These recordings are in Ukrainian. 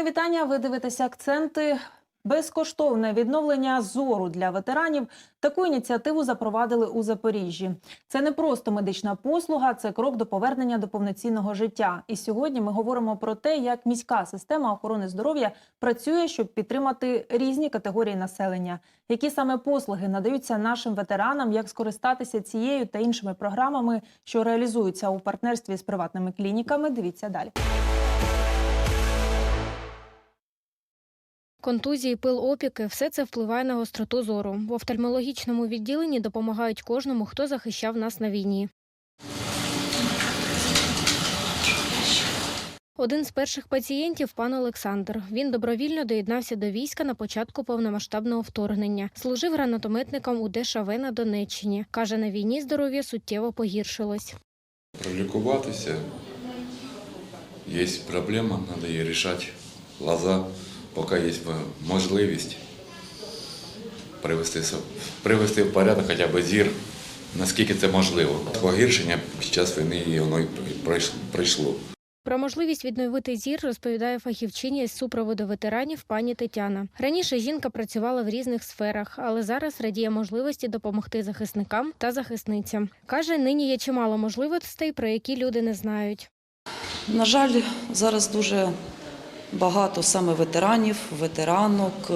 Мої вітання. Ви дивитеся акценти. Безкоштовне відновлення зору для ветеранів. Таку ініціативу запровадили у Запоріжжі. Це не просто медична послуга, це крок до повернення до повноцінного життя. І сьогодні ми говоримо про те, як міська система охорони здоров'я працює, щоб підтримати різні категорії населення. Які саме послуги надаються нашим ветеранам, як скористатися цією та іншими програмами, що реалізуються у партнерстві з приватними клініками. Дивіться далі. Контузії, пил опіки все це впливає на гостроту зору. В офтальмологічному відділенні допомагають кожному, хто захищав нас на війні. Один з перших пацієнтів пан Олександр. Він добровільно доєднався до війська на початку повномасштабного вторгнення. Служив гранатометником у ДШВ на Донеччині. Каже, на війні здоров'я суттєво погіршилось. Пролікуватися. Є проблема, треба її рішати. Лоза, поки є можливість привести, привести в порядок хоча б зір, наскільки це можливо. Погіршення під час війни і воно і пройш- пройшло. Про можливість відновити зір розповідає фахівчиня із супроводу ветеранів пані Тетяна. Раніше жінка працювала в різних сферах, але зараз радіє можливості допомогти захисникам та захисницям. Каже, нині є чимало можливостей, про які люди не знають. На жаль, зараз дуже багато саме ветеранів, ветеранок, е,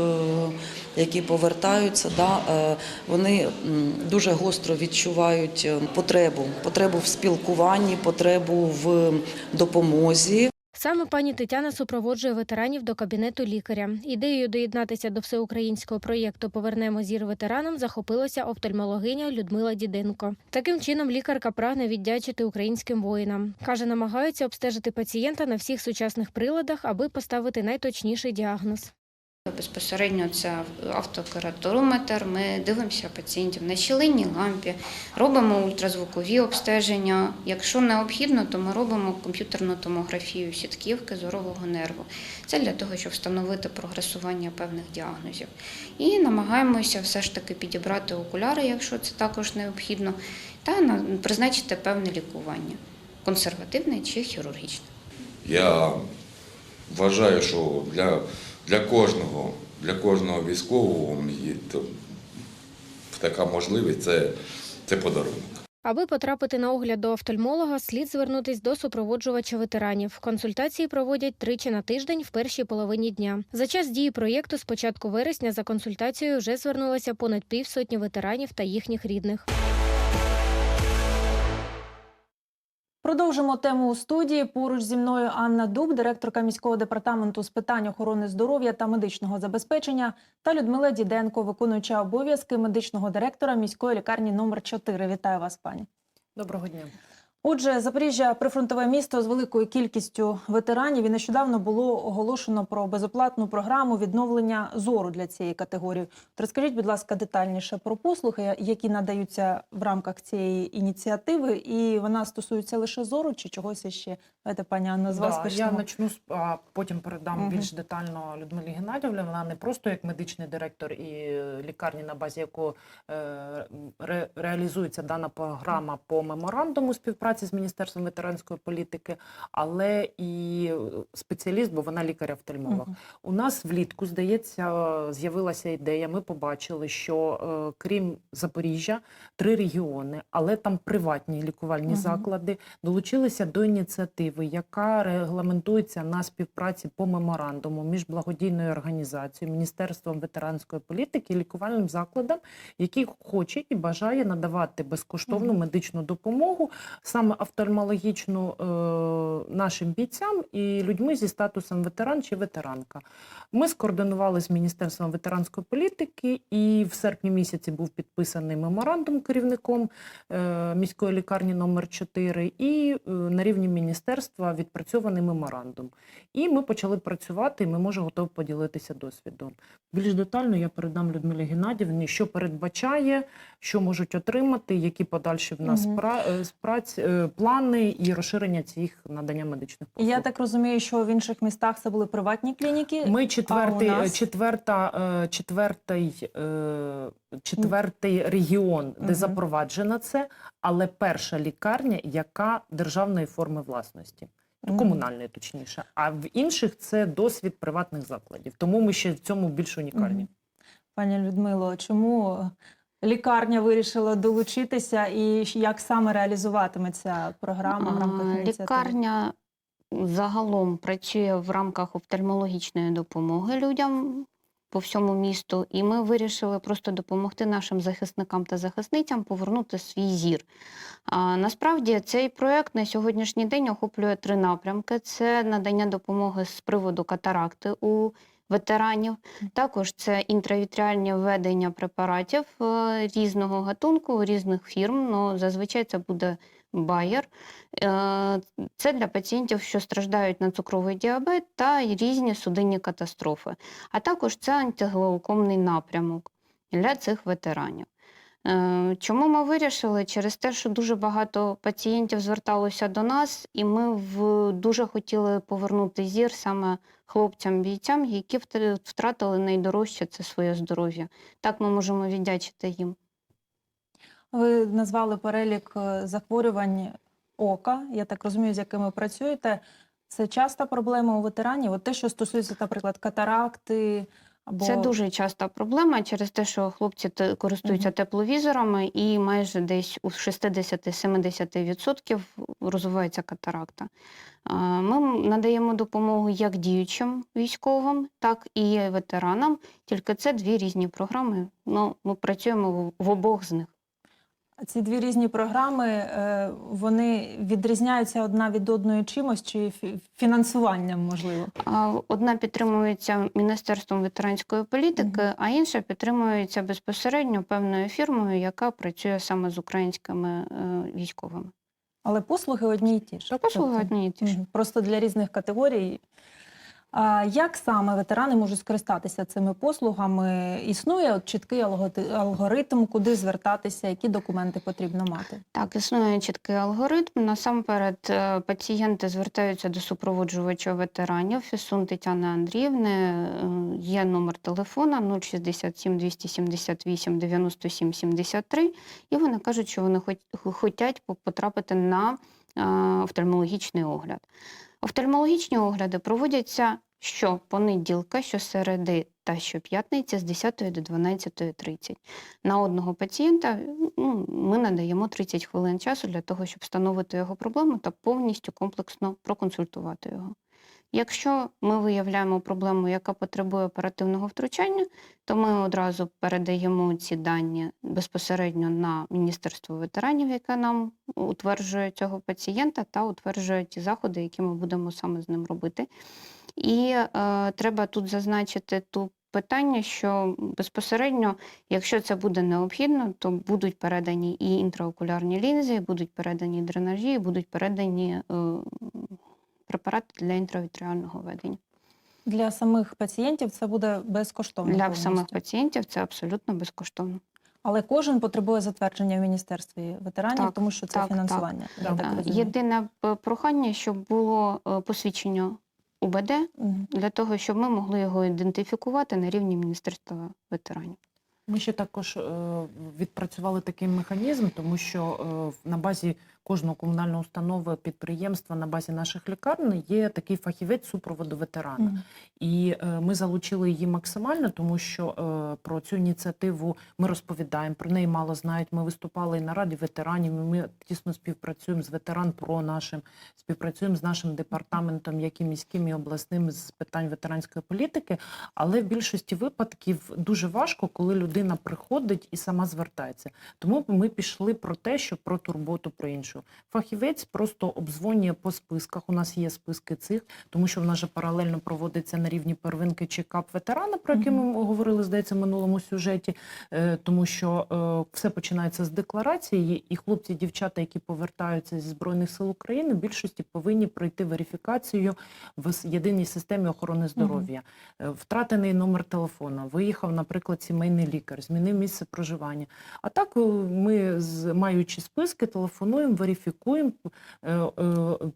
які повертаються. Да, е, вони дуже гостро відчувають е, потребу, потребу в спілкуванні, потребу в допомозі. Саме пані Тетяна супроводжує ветеранів до кабінету лікаря. Ідеєю доєднатися до всеукраїнського проєкту Повернемо зір ветеранам захопилася офтальмологиня Людмила Діденко. Таким чином лікарка прагне віддячити українським воїнам. каже, намагаються обстежити пацієнта на всіх сучасних приладах, аби поставити найточніший діагноз. Безпосередньо це автокераторометр. Ми дивимося пацієнтів на щілинній лампі, робимо ультразвукові обстеження. Якщо необхідно, то ми робимо комп'ютерну томографію сітківки зорового нерву. Це для того, щоб встановити прогресування певних діагнозів. І намагаємося все ж таки підібрати окуляри, якщо це також необхідно, та призначити певне лікування консервативне чи хірургічне. Я вважаю, що для, для кожного, для кожного військового є така можливість це, це подарунок. Аби потрапити на огляд до офтальмолога, слід звернутись до супроводжувача ветеранів. Консультації проводять тричі на тиждень в першій половині дня. За час дії проєкту з початку вересня за консультацією вже звернулося понад півсотні ветеранів та їхніх рідних. Продовжимо тему у студії. Поруч зі мною Анна Дуб, директорка міського департаменту з питань охорони здоров'я та медичного забезпечення, та Людмила Діденко, виконуюча обов'язки медичного директора міської лікарні номер 4 Вітаю вас, пані. Доброго дня. Отже, Запоріжжя прифронтове місто з великою кількістю ветеранів. І нещодавно було оголошено про безоплатну програму відновлення зору для цієї категорії. От Розкажіть, будь ласка, детальніше про послуги, які надаються в рамках цієї ініціативи, і вона стосується лише зору чи чогось іще? Давайте, пані Анна, з вас Да, я почну, а потім передам Мгм. більш детально Людмилі Геннадівні. Вона не просто як медичний директор і е, лікарні, на базі якої е, ре, реалізується дана програма по меморандуму співпраці з Міністерством ветеранської політики, але і спеціаліст, бо вона лікар-офтальмолог. Мгм. У нас влітку, здається, з'явилася ідея. Ми побачили, що е, крім Запоріжжя, три регіони, але там приватні лікувальні Мгм. заклади долучилися до ініціативи, яка регламентується на співпраці по меморандуму між благодійною організацією, Міністерством ветеранської політики і лікувальним закладам, які хоче і бажає надавати безкоштовну Мгм. медичну допомогу, саме офтальмологічну е, нашим бійцям і людьми зі статусом ветеран чи ветеранка. Ми скоординували з Міністерством ветеранської політики, і в серпні місяці був підписаний меморандум керівником е, міської лікарні номер 4 і е, на рівні міністерства відпрацьований меморандум. І ми почали працювати, і ми можемо готові поділитися досвідом. Більш детально я передам Людмилі Геннадівні, що передбачає, що можуть отримати, які подальші в нас Мгм. пра- е, спраць- плани і розширення цих надання медичних послуг. Я так розумію, що в інших містах це були приватні клініки. Ми четвертий, А у нас? четверта, е, четвертий, е, четвертий регіон, де Мгм. запроваджено це, але перша лікарня, яка державної форми власності. Мгм. комунальний точніше. А в інших це досвід приватних закладів. Тому ми ще в цьому більш унікальні. Пані Людмило, чому лікарня вирішила долучитися і як саме реалізуватиметься програма в рамках ініціативи? Лікарня загалом працює в рамках офтальмологічної допомоги людям по всьому місту, і ми вирішили просто допомогти нашим захисникам та захисницям повернути свій зір. А, насправді цей проект на сьогоднішній день охоплює три напрямки: це надання допомоги з приводу катаракти у ветеранів. Також це інтравітріальні введення препаратів е, різного гатунку, різних фірм. Ну, зазвичай це буде Bayer. Е, Це для пацієнтів, що страждають на цукровий діабет та різні судинні катастрофи. А також це антиглаукомний напрямок для цих ветеранів. Е, Чому ми вирішили? Через те, що дуже багато пацієнтів зверталося до нас, і ми в, дуже хотіли повернути зір саме хлопцям-бійцям, які втратили найдорожче це своє здоров'я. Так ми можемо віддячити їм. Ви назвали перелік е, захворювань ока. Я так розумію, з якими працюєте. Це часта проблема у ветеранів. От те, що стосується, наприклад, катаракти або Це дуже часта проблема через те, що хлопці користуються користуються Мгм. тепловізорами, і майже десь у 60-70% розвивається катаракта. Ми надаємо допомогу як діючим військовим, так і ветеранам. Тільки це дві різні програми. Ну, ми працюємо в обох з них. Ці дві різні програми е, вони відрізняються одна від одної чимось чи фінансуванням, можливо. Одна підтримується Міністерством ветеранської політики, Мгм. а інша підтримується безпосередньо певною фірмою, яка працює саме з українськими е, військовими. Але послуги одні й ті ж. Послуги Тобто, одні і ті ж. Просто для різних категорій. Як саме ветерани можуть скористатися цими послугами? Існує чіткий алгоритм, куди звертатися, які документи потрібно мати? Так, існує чіткий алгоритм. Насамперед, е, пацієнти звертаються до супроводжувача ветеранів Фісун Тетяни Андріївни. Е, Є номер телефона 067 278 97 73, і вони кажуть, що вони хочуть потрапити на е, офтальмологічний огляд. Офтальмологічні огляди проводяться щопонеділка, щосереди та щоп'ятниці з 10 до 12.30. На одного пацієнта ну, ми надаємо 30 хвилин часу для того, щоб встановити його проблему та повністю комплексно проконсультувати його. Якщо ми виявляємо проблему, яка потребує оперативного втручання, то ми одразу передаємо ці дані безпосередньо на Міністерство ветеранів, яке нам утверджує цього пацієнта та утверджує ті заходи, які ми будемо саме з ним робити. І е, треба тут зазначити ту питання, що безпосередньо, якщо це буде необхідно, то будуть передані і інтраокулярні лінзи, будуть передані дренажі, будуть передані е, препарати для інтравітріального ведення. Для самих пацієнтів це буде безкоштовно. Для повністю. самих пацієнтів це абсолютно безкоштовно. Але кожен потребує затвердження в міністерстві ветеранів, Так, тому що це так, фінансування. я так. так Е. Єдине прохання, щоб було е, посвідчення УБД Мгм. для того, щоб ми могли його ідентифікувати на рівні Міністерства ветеранів. Ми ще також е, відпрацювали такий механізм, тому що е, на базі кожного комунального установи підприємства, на базі наших лікарень є такий фахівець супроводу ветерана. Мгм. І е, ми залучили її максимально, тому що е, про цю ініціативу ми розповідаємо. Про неї мало знають. Ми виступали і на раді ветеранів. і Ми тісно співпрацюємо з ветеран про нашим, співпрацюємо з нашим департаментом, як і міським і обласним з питань ветеранської політики. Але в більшості випадків дуже важко, коли людина приходить і сама звертається. Тому ми пішли про те, що про турботу про іншу. Фахівець просто обдзвонює по списках. У нас є списки цих, тому що в нас же паралельно проводиться на рівні первинки чекап ветерана, про який ми говорили, здається, в минулому сюжеті. Е, Тому що е, все починається з декларації, і хлопці, дівчата, які повертаються зі збройних сил України, в більшості повинні пройти верифікацію в єдиній системі охорони здоров'я. Е, Втратений номер телефона, виїхав, наприклад, сімейний лікар, змінив місце проживання. А так ми, маючи списки, телефонуємо, верифікуємо, е, е,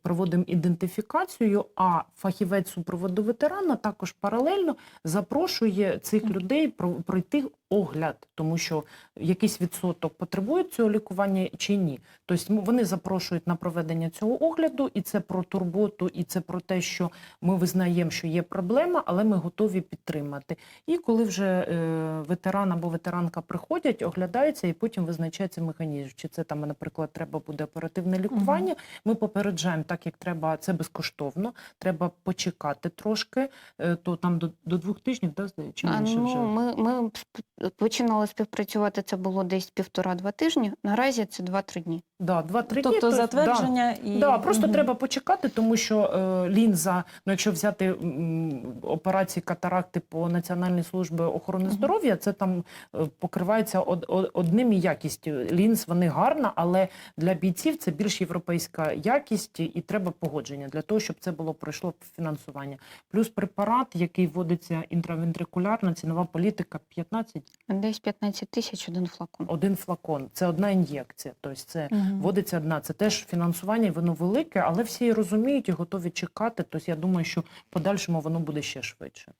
проводимо ідентифікацію, а фахівець супроводу ветерана також паралельно запрошує цих людей про- пройти огляд, тому що якийсь відсоток потребують цього лікування чи ні. Тобто вони запрошують на проведення цього огляду, і це про турботу, і це про те, що ми визнаємо, що є проблема, але ми готові підтримати. І коли вже е, ветеран або ветеранка приходять, оглядаються і потім визначається механізм. Чи це там, наприклад, треба буде оперативне лікування. Ми попереджаємо, так як треба, це безкоштовно. Треба почекати трошки, е, то там до, до двох тижнів, да, здається, чи менше вже. ну, ми, ми сп- починали співпрацювати, це було десь півтора-два тижні. Наразі це 2-3 дні. Да, два-три дні. Тобто то- затвердження да. і Да, просто Мгм. треба почекати, тому що е, лінза, ну якщо взяти м, операції катаракти по Національній службі охорони Мгм. здоров'я, це там е, покривається од, од, одним і якістю. Лінз вони гарна, але для бійців це більш європейська якість і треба погодження для того, щоб це було пройшло фінансування. Плюс препарат, який вводиться інтравентрикулярно, цінова політика 15 Десь 15 тисяч один флакон. один флакон. Це одна ін'єкція. Тобто це угу. Вводиться одна. Це теж фінансування, воно велике, але всі розуміють і готові чекати. Тобто я думаю, що в подальшому воно буде ще швидше.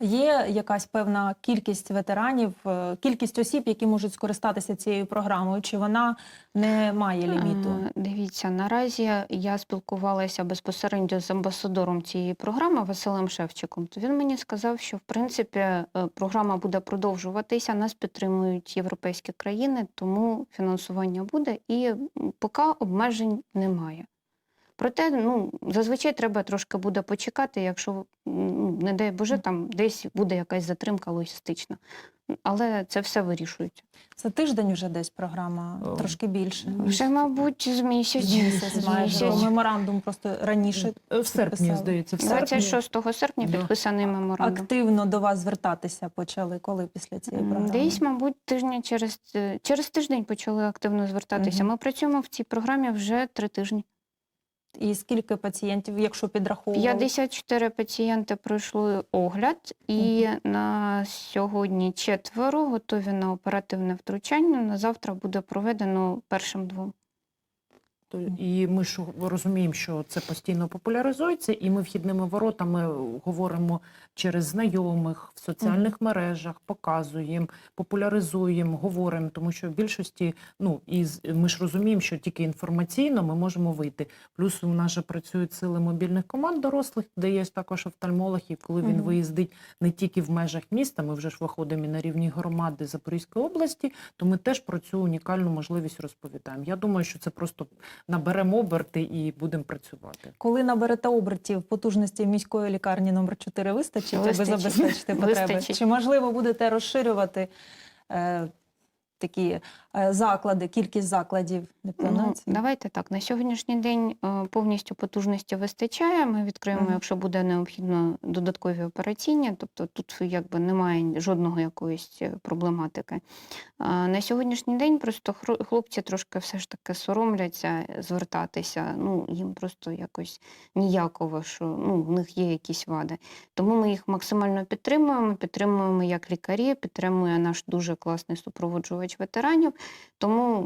Є якась певна кількість ветеранів, е, кількість осіб, які можуть скористатися цією програмою, чи вона не має ліміту? Е, Дивіться, наразі я спілкувалася безпосередньо з амбасадором цієї програми Василем Шевчиком. То він мені сказав, що в принципі е, програма буде продовжуватися. Нас підтримують європейські країни, тому фінансування буде і поки обмежень немає. Проте, ну зазвичай треба трошки буде почекати, якщо ну, не дай Боже, там десь буде якась затримка логістична. Але це все вирішується. Це тиждень вже десь програма, О. трошки більше. Вже, мабуть, з місяць. З місяць майже. Меморандум просто раніше Е, В серпні, підписали. здається, в серпні. 26 серпня Да. підписаний меморандум. активно до вас звертатися почали, коли після цієї програми? Десь, мабуть, тижня через е, через тиждень почали активно звертатися. Мгм. Ми працюємо в цій програмі вже три тижні. І скільки пацієнтів, якщо підраховували? 54 пацієнти пройшли огляд, і на сьогодні четверо готові на оперативне втручання. На завтра буде проведено першим двом. І ми ж розуміємо, що це постійно популяризується, і ми вхідними воротами говоримо через знайомих в соціальних мережах, показуємо, популяризуємо, говоримо, тому що в більшості, ну і ми ж розуміємо, що тільки інформаційно ми можемо вийти. Плюс у нас же працюють сили мобільних команд дорослих, де є також офтальмолог, і коли він виїздить не тільки в межах міста, ми вже ж виходимо і на рівні громади Запорізької області, то ми теж про цю унікальну можливість розповідаємо. Я думаю, що це просто наберемо оберти і будемо працювати. Коли наберете обертів потужності міської лікарні номер 4 вистачить, аби забезпечити потреби? Вистачить. Чи можливо будете розширювати е, такі заклади, кількість закладів не Ну, давайте так. На сьогоднішній день е, повністю потужності вистачає. Ми відкриємо, Мгм. якщо буде необхідно, додаткові операційні. Тобто тут якби немає жодного якоїсь е, проблематики. На сьогоднішній день просто хлопці трошки все ж таки соромляться звертатися. Ну їм просто якось ніяково, що ну в них є якісь вади. Тому ми їх максимально підтримуємо. Підтримуємо як лікарі, підтримує наш дуже класний супроводжувач ветеранів. Тому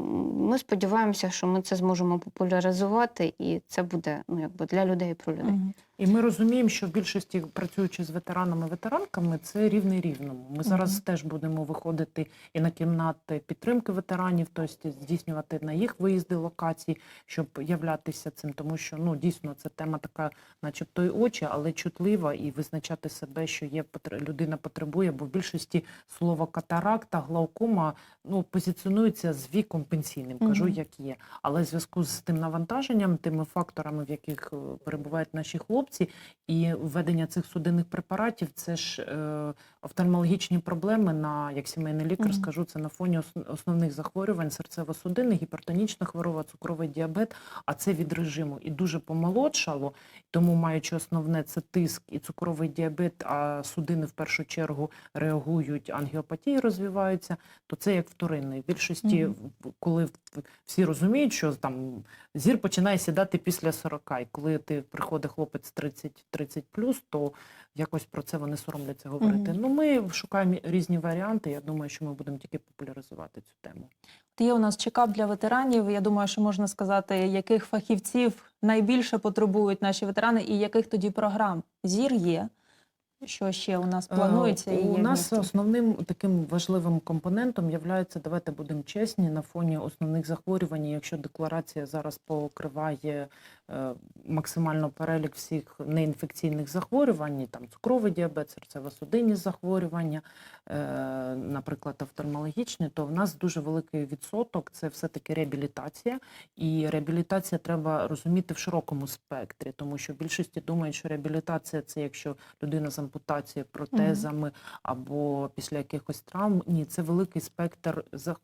ми сподіваємося, що ми це зможемо популяризувати, і це буде ну якби для людей про людей. І ми розуміємо, що в більшості працюючи з ветеранами ветеранками, це рівний рівному. Ми зараз Мгм. теж будемо виходити і на кімнати підтримки ветеранів, тобто здійснювати на їх виїзди локації, щоб являтися цим, тому що ну дійсно це тема така, начебто й очі, але чутлива, і визначати себе, що є людина потребує, бо в більшості слово катаракта, глаукома ну позиціонується з віком пенсійним, кажу, Мгм. як є. Але в зв'язку з тим навантаженням, тими факторами, в яких е, перебувають наші хлопці, і введення цих судинних препаратів, це ж е, офтальмологічні проблеми на як сімейний лікар, Мгм. скажу це на фоні основних захворювань серцево-судинних, гіпертонічна хвороба, цукровий діабет. А це від режиму і дуже помолодшало. Тому, маючи основне це тиск і цукровий діабет, а судини в першу чергу реагують, ангіопатії розвиваються, то це як вторинний. В більшості, Мгм. в- коли всі розуміють, що там зір починає сідати після 40, і коли ти приходить хлопець 30-30 то якось про це вони соромляться говорити. Мгм. Ну, ми шукаємо різні варіанти. Я думаю, що ми будемо тільки популяризувати цю тему. От Є у нас чекап для ветеранів. Я думаю, що можна сказати, яких фахівців найбільше потребують наші ветерани і яких тоді програм. Зір є. Що ще у нас планується? Е, і У є нас місті? основним таким важливим компонентом є, давайте будемо чесні, на фоні основних захворювань, якщо декларація зараз покриває максимально перелік всіх неінфекційних захворювань, там цукровий діабет, серцево-судинні захворювання, е, наприклад, офтальмологічні, то в нас дуже великий відсоток це все-таки реабілітація. І реабілітація треба розуміти в широкому спектрі, тому що більшості думають, що реабілітація це якщо людина з ампутацією, протезами або після якихось травм. Ні, це великий спектр е,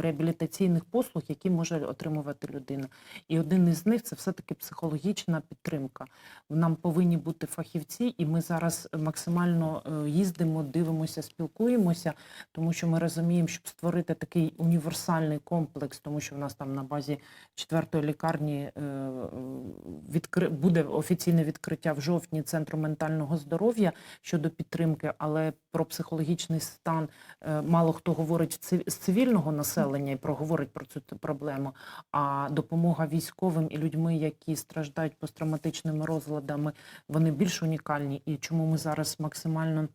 реабілітаційних послуг, які може отримувати людина. І один із них це все-таки психологічна підтримка. Нам повинні бути фахівці, і ми зараз максимально е, їздимо, дивимося, спілкуємося, тому що ми розуміємо, щоб створити такий універсальний комплекс, тому що в нас там на базі четвертої лікарні е, відкри... буде офіційне відкриття в жовтні центру ментального здоров'я щодо підтримки, але про психологічний стан е, мало хто говорить з цивільного населення і проговорить про цю проблему. А допомога військовим і людьми, які страждають посттравматичними розладами, вони більш унікальні. І чому ми зараз максимально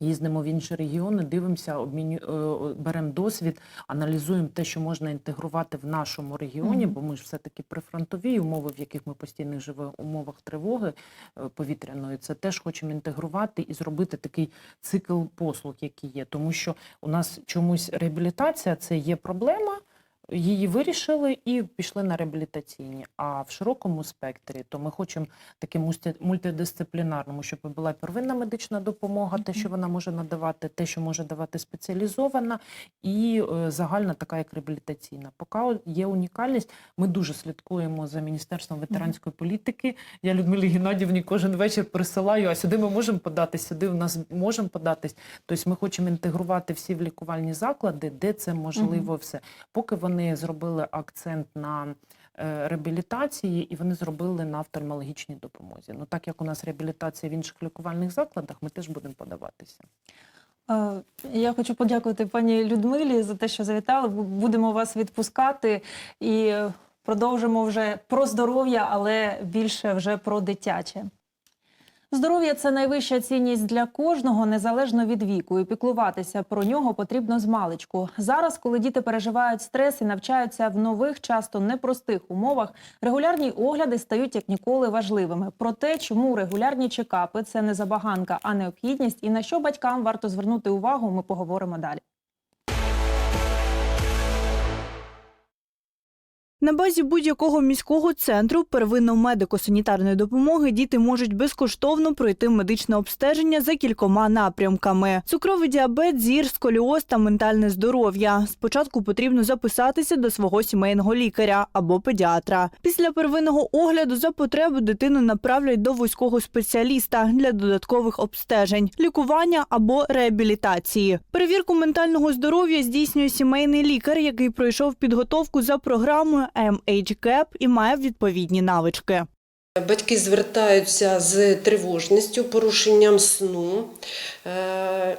їздимо в інші регіони, дивимося, обміню... е, беремо досвід, аналізуємо те, що можна інтегрувати в нашому регіоні, бо ми ж все-таки прифронтові умови, в яких ми постійно живемо, умовах тривоги е, повітряної, це теж хочемо інтегрувати і зробити такий цикл послуг, який є. Тому що у нас чомусь реабілітація це є проблема. Її вирішили і пішли на реабілітаційні. А в широкому спектрі, то ми хочемо таким мультидисциплінарному, щоб була первинна медична допомога, те, що вона може надавати, те, що може давати спеціалізована, і е, загальна така, як реабілітаційна. Поки є унікальність, ми дуже слідкуємо за міністерством ветеранської політики. Я Людмилі Геннадівні кожен вечір присилаю, а сюди ми можемо податись, сюди в нас можемо податись. Тобто ми хочемо інтегрувати всі в лікувальні заклади, де це можливо все. Поки вони зробили акцент на е, реабілітації і вони зробили на офтальмологічній допомозі. Ну так як у нас реабілітація в інших лікувальних закладах, ми теж будемо подаватися. Е, Я хочу подякувати пані Людмилі за те, що завітали. Будемо вас відпускати і е, продовжимо вже про здоров'я, але більше вже про дитяче. Здоров'я це найвища цінність для кожного, незалежно від віку, і піклуватися про нього потрібно з маличку. Зараз, коли діти переживають стрес і навчаються в нових, часто непростих умовах, регулярні огляди стають як ніколи важливими. Про те, чому регулярні чекапи це не забаганка, а необхідність, і на що батькам варто звернути увагу, ми поговоримо далі. На базі будь-якого міського центру первинної медико-санітарної допомоги діти можуть безкоштовно пройти медичне обстеження за кількома напрямками: цукровий діабет, зір, сколіоз та ментальне здоров'я. Спочатку потрібно записатися до свого сімейного лікаря або педіатра. Після первинного огляду за потребу дитину направлять до вузького спеціаліста для додаткових обстежень, лікування або реабілітації. Перевірку ментального здоров'я здійснює сімейний лікар, який пройшов підготовку за програмою MHGAP і має відповідні навички. Батьки звертаються з тривожністю, порушенням сну. Е,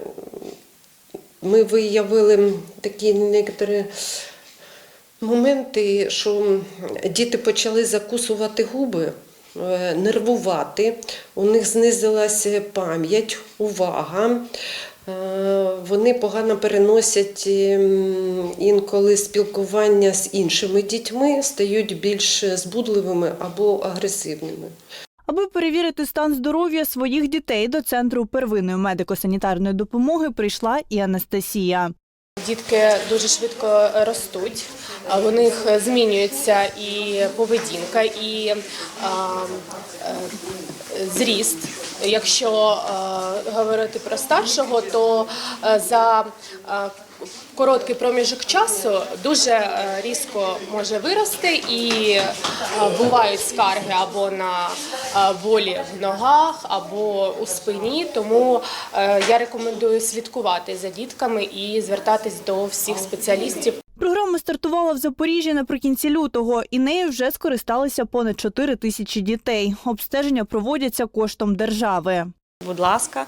Ми виявили такі некоторі моменти, що діти почали закусувати губи, е, нервувати, у них знизилася пам'ять, увага. Вони погано переносять ем, інколи спілкування з іншими дітьми, стають більш збудливими або агресивними. Аби перевірити стан здоров'я своїх дітей до центру первинної медико-санітарної допомоги прийшла і Анастасія. Дітки дуже швидко ростуть, а у них змінюється і поведінка, і а, е, зріст. Якщо е, говорити про старшого, то е, за е, короткий проміжок часу дуже різко може вирости, і бувають скарги або на болі в ногах, або у спині. Тому я рекомендую слідкувати за дітками і звертатись до всіх спеціалістів. Програма стартувала в Запоріжжі наприкінці лютого, і нею вже скористалися понад 4 тисячі дітей. Обстеження проводяться коштом держави. Будь ласка,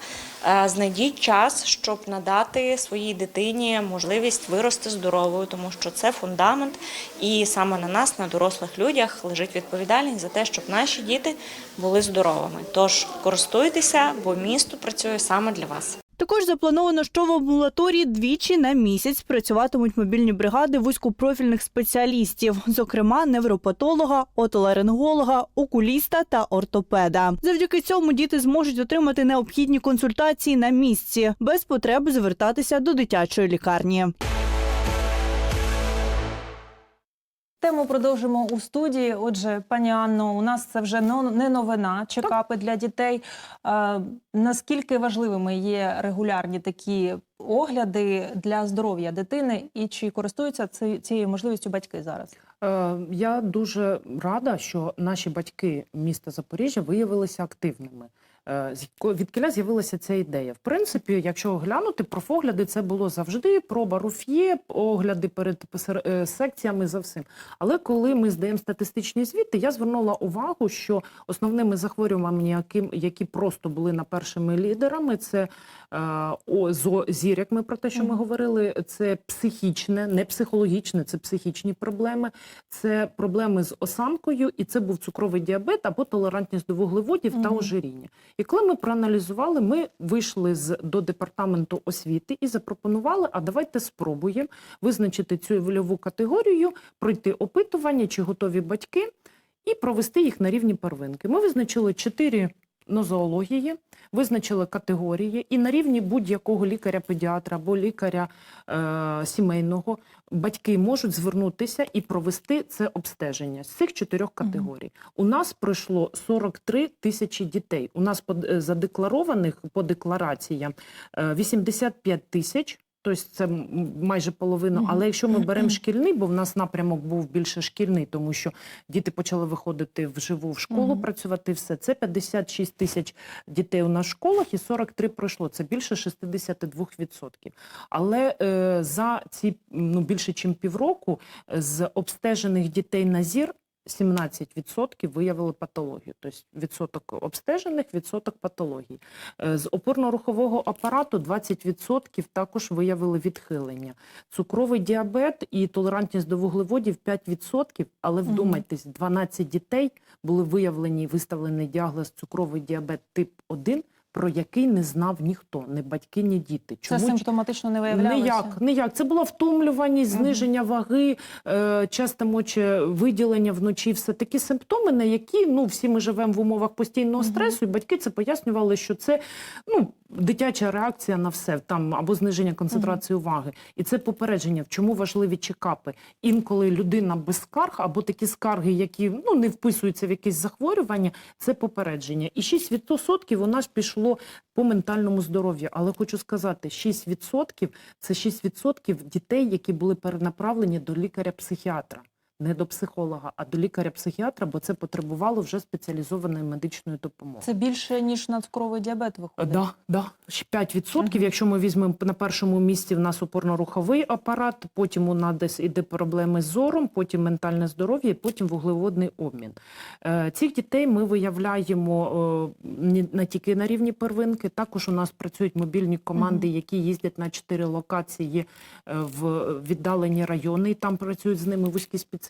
е, знайдіть час, щоб надати своїй дитині можливість вирости здоровою, тому що це фундамент, і саме на нас, на дорослих людях, лежить відповідальність за те, щоб наші діти були здоровими. Тож користуйтеся, бо місто працює саме для вас. Також заплановано, що в амбулаторії двічі на місяць працюватимуть мобільні бригади вузькопрофільних спеціалістів, зокрема невропатолога, отоларинголога, окуліста та ортопеда. Завдяки цьому діти зможуть отримати необхідні консультації на місці без потреби звертатися до дитячої лікарні. Тему продовжимо у студії. Отже, пані Анно, у нас це вже не новина. Чекапи для дітей. Е, наскільки важливими є регулярні такі огляди для здоров'я дитини, і чи користуються цією можливістю батьки зараз? Е, Я дуже рада, що наші батьки міста Запоріжжя виявилися активними. Е, Відкіля з'явилася ця ідея. В принципі, якщо оглянути, профогляди це було завжди, проба руф'є, огляди перед е, секціями за всім. Але коли ми здаємо статистичні звіти, я звернула увагу, що основними захворюваннями, які, які просто були на першими лідерами, це е, о, зір, як ми про те, що ми говорили, це психічне, не психологічне, це психічні проблеми, це проблеми з осанкою, і це був цукровий діабет або толерантність до вуглеводів та ожиріння. І коли ми проаналізували, ми вийшли з до департаменту освіти і запропонували: а давайте спробуємо визначити цю вольову категорію, пройти опитування, чи готові батьки, і провести їх на рівні первинки. Ми визначили чотири нозології, визначили категорії, і на рівні будь-якого лікаря-педіатра або лікаря е, сімейного батьки можуть звернутися і провести це обстеження з цих чотирьох категорій. У нас пройшло 43 тисячі дітей. У нас е, задекларованих по деклараціям е, 85 тисяч. Тобто це майже половина. Але якщо ми беремо шкільний, бо в нас напрямок був більше шкільний, тому що діти почали виходити вживу в школу, працювати все. Це 56 тисяч дітей у нас в школах і 43 пройшло. Це більше 62%. Але е, за ці ну, більше ніж півроку е, з обстежених дітей на зір 17% виявили патологію. Тобто відсоток обстежених, відсоток патології. Е, З опорно-рухового апарату 20% також виявили відхилення. Цукровий діабет і толерантність до вуглеводів 5%, але вдумайтесь, 12 дітей були виявлені і виставлений діагноз цукровий діабет тип 1, про який не знав ніхто, ні батьки, ні діти. Це симптоматично не виявлялося? Ніяк, ніяк. Це була втомлюваність, зниження ваги, е, часте моче виділення вночі. Все такі симптоми, на які ну всі ми живемо в умовах постійного стресу, і батьки це пояснювали, що це ну дитяча реакція на все там або зниження концентрації уваги. І це попередження. В чому важливі чекапи? Інколи людина без скарг або такі скарги, які ну не вписуються в якісь захворювання, це попередження. І 6% у нас пішло по ментальному здоров'ю. Але хочу сказати, 6% це 6% дітей, які були перенаправлені до лікаря-психіатра. Не до психолога, а до лікаря-психіатра, бо це потребувало вже спеціалізованої медичної допомоги. Це більше ніж на цукровий діабет виходить. Да, да. 5%. Мгм. Якщо ми візьмемо на першому місці, в нас опорно-руховий апарат, потім у нас десь іде проблеми з зором, потім ментальне здоров'я, і потім вуглеводний обмін. Е, Цих дітей ми виявляємо е, не тільки на рівні первинки, також у нас працюють мобільні команди, які їздять на чотири локації е, в віддалені райони, і там працюють з ними вузькі спеціалісти.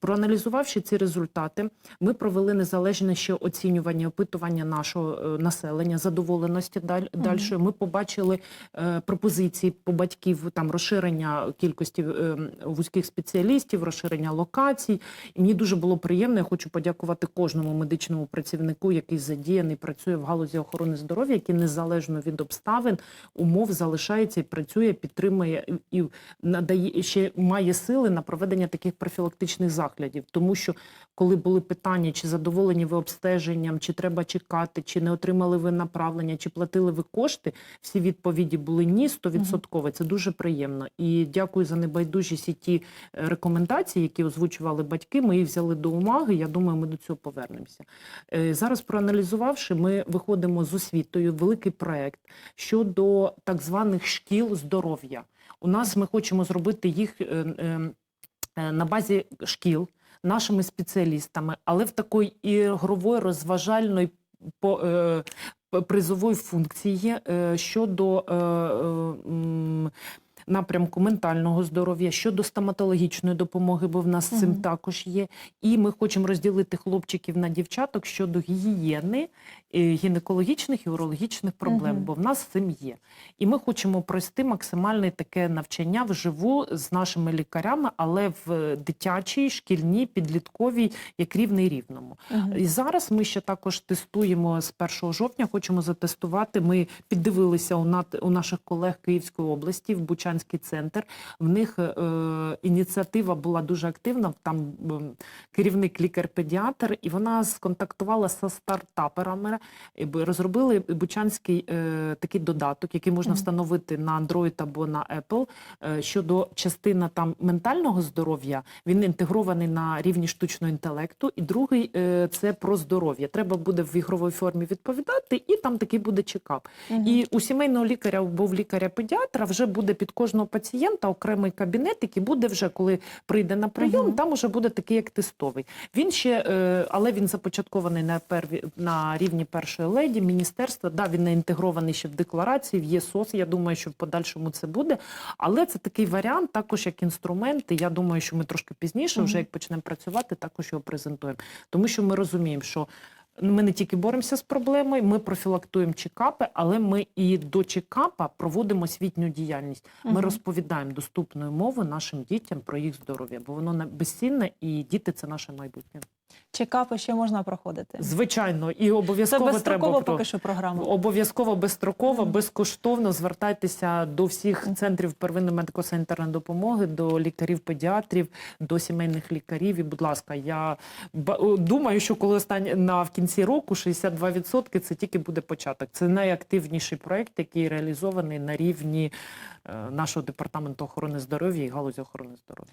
Проаналізувавши ці результати, ми провели незалежне ще оцінювання, опитування нашого е, населення, задоволеності даль, дальшої. Ми побачили е, пропозиції по батьків там розширення кількості е, вузьких спеціалістів, розширення локацій. І мені дуже було приємно. Я хочу подякувати кожному медичному працівнику, який задіяний, працює в галузі охорони здоров'я, який незалежно від обставин умов залишається і працює, підтримує і і надає ще має сили на проведення таких профілактичних заходів. Тому що коли були питання, чи задоволені ви обстеженням, чи треба чекати, чи не отримали ви направлення, чи платили ви кошти, всі відповіді були ні, стовідсотково. Це дуже приємно. І дякую за небайдужість і ті е, рекомендації, які озвучували батьки. Ми їх взяли до уваги. Я думаю, ми до цього повернемося. Е, Зараз, проаналізувавши, ми виходимо з освітою. Великий проект щодо так званих шкіл здоров'я. У нас ми хочемо зробити їх е, на базі шкіл нашими спеціалістами, але в такої ігрової розважальної по, е, призової функції е, щодо е, е, напрямку ментального здоров'я, щодо стоматологічної допомоги, бо в нас з цим також є. І ми хочемо розділити хлопчиків на дівчаток щодо гігієни, е, гінекологічних і урологічних проблем, Мгм. бо в нас цим є. І ми хочемо провести максимальне таке навчання вживу з нашими лікарями, але в дитячій, шкільній, підлітковій, як рівний рівному. Мгм. І зараз ми ще також тестуємо з 1 жовтня. Хочемо затестувати. Ми піддивилися у нат- у наших колег Київської області в Бучанський центр. В них е, ініціатива була дуже активна. Там м, керівник лікар-педіатр, і вона сконтактувала зі стартаперами. і Розробили Бучанський е, такий додаток, який можна Мгм. встановити на Android або на Apple. Е, щодо частина там ментального здоров'я, він інтегрований на рівні штучного інтелекту. І другий е, це про здоров'я. Треба буде в ігровій формі відповідати, і там такий буде чекап. Мгм. І у сімейного лікаря або в лікаря-педіатра вже буде під кожного пацієнта окремий кабінет, який буде вже, коли прийде на прийом, Мгм. там уже буде такий як тестовий. Він ще, е, але він започаткований на перві на рівні першої леді міністерства. Да, він не інтегрований ще в декларації, в ЄСОС. Я думаю, що в подальшому це буде. Але це такий варіант, також як інструмент. І я думаю, що ми трошки пізніше, вже як почнемо працювати, також його презентуємо. Тому що ми розуміємо, що ми не тільки боремося з проблемою, ми профілактуємо чекапи, але ми і до чекапа проводимо освітню діяльність. Ми Мгм. розповідаємо доступною мовою нашим дітям про їх здоров'я, бо воно не- безцінне, і діти це наше майбутнє. Чекапи ще можна проходити. Звичайно, і Це обов'язково безстрокова треба поки що програма. Обов'язково безстроково, Мгм. безкоштовно звертайтеся до всіх центрів первинної медико-санітарної допомоги, до лікарів-педіатрів, до сімейних лікарів. І, будь ласка, я думаю, що коли останні на в кінці року 62% це тільки буде початок. Це найактивніший проект, який реалізований на рівні е, нашого департаменту охорони здоров'я і галузі охорони здоров'я.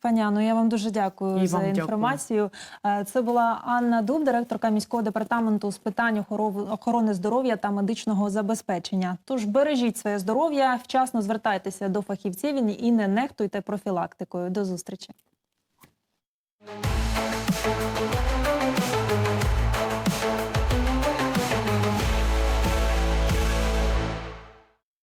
Пані Анно, я вам дуже дякую І за інформацію. дякую. Е, Це була Анна Дуб, директорка міського департаменту з питань охорони здоров'я та медичного забезпечення. Тож бережіть своє здоров'я, вчасно звертайтеся до фахівців і не нехтуйте профілактикою. До зустрічі.